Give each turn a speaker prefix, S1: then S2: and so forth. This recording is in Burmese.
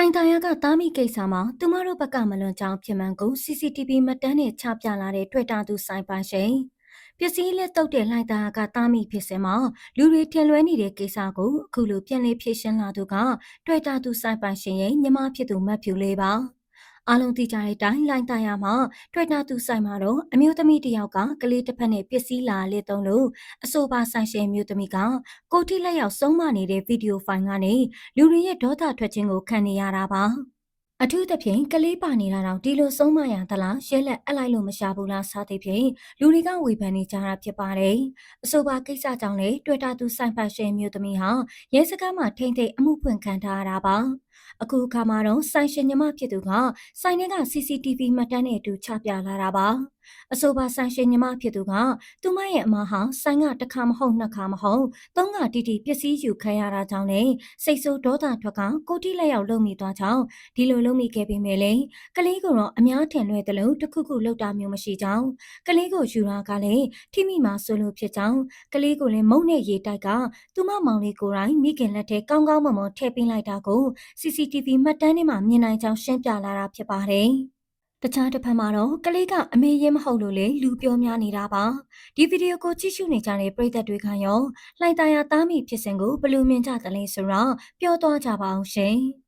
S1: လှိုင်သာယာကတားမိကိစ္စမှာသူမတို့ဘက်ကမလွန်ကြောင်းဖြစ်မှန်ကို CCTV မှတ်တမ်းနဲ့ချပြလာတဲ့တွေ့တာသူဆိုင်ပိုင်ရှင်ပစ္စည်းလက်တုပ်တဲ့လှိုင်သာယာကတားမိဖြစ်စင်မှာလူတွေထင်လွဲနေတဲ့ကိစ္စကိုအခုလိုပြန်လေးဖြေရှင်းလာသူကတွေ့တာသူဆိုင်ပိုင်ရှင်ရဲ့ညီမဖြစ်သူမတ်ဖြူလေးပါ အားလုံးသိကြတဲ့အတိုင်းလိုင်းတာယာမှာတွေ့တာသူဆိုင်မှာတော့အမျိုးသမီးတစ်ယောက်ကကလေးတစ်ဖက်နဲ့ပစ္စည်းလာလက်သုံးလို့အဆိုပါဆိုင်ရှင်မျိုးသမီးကကိုတိလက်ရောက်ဆုံးမနေတဲ့ဗီဒီယိုဖိုင်ကနေလူတွေရဲ့ဒေါသထွက်ခြင်းကိုခံနေရတာပါအထူးသဖြင့်ကလေးပါနေတာတော့ဒီလိုဆုံးမရသလားရဲလက်အလိုက်လို့မရှာဘူးလားစသဖြင့်လူတွေကဝေဖန်နေကြတာဖြစ်ပါတယ်။အဆိုပါကိစ္စကြောင့်လေတွေ့တာသူဆိုင်ပတ်ရှင်မျိုးသမီးဟာရဲစခန်းမှာထိမ့်သိမ်းအမှုဖွင့်ခံထားရတာပါ။ အခုအခါမှာတော့ဆိုင်ရှင်ညီမဖြစ်သူကဆိုင်ထဲက CCTV မှတ်တမ်းနဲ့အတူချပြလာတာပါအဆိုပါဆိုင်ရှင်ညီမဖြစ်သူကသူမရဲ့အမဟာဆိုင်ကတစ်ခါမဟုတ်နှစ်ခါမဟုတ်သုံးခါတိတိပစ္စည်းယူခံရတာကြောင့်လေစိတ်ဆိုးဒေါသထွက်ကကိုတိလက်ရောက်လုံမိသွားကြောင်းဒီလိုလုံမိခဲ့ပေမဲ့လေကလေးကတော့အများထင်လွဲသလိုတခုခုလောက်တာမျိုးမရှိကြောင်းကလေးကိုယူတာကလည်းထိမိမှာဆိုလို့ဖြစ်ကြောင်းကလေးကိုလည်းမုံနဲ့ရေတိုက်ကသူမမောင်လေးကိုယ်တိုင်မိခင်လက်ထဲကောင်းကောင်းမွန်မွန်ထည့်ပေးလိုက်တာကို CCTV မှတ်တမ်းထဲမှာမြင်နိုင်ကြောင်းရှင်းပြလာတာဖြစ်ပါတယ်။တခြားတစ်ဖက်မှာတော့ကလေးကအမေရင်မဟုတ်လို့လေလူပြောများနေတာပါဒီဗီဒီယိုကိုကြည့်ရှုနေကြတဲ့ပရိသတ်တွေကရောလှိုင်သာယာသားမိဖြစ်စဉ်ကိုဘယ်လိုမြင်ကြသလဲဆိုတော့ပြောသွားကြပါအောင်ရှင်။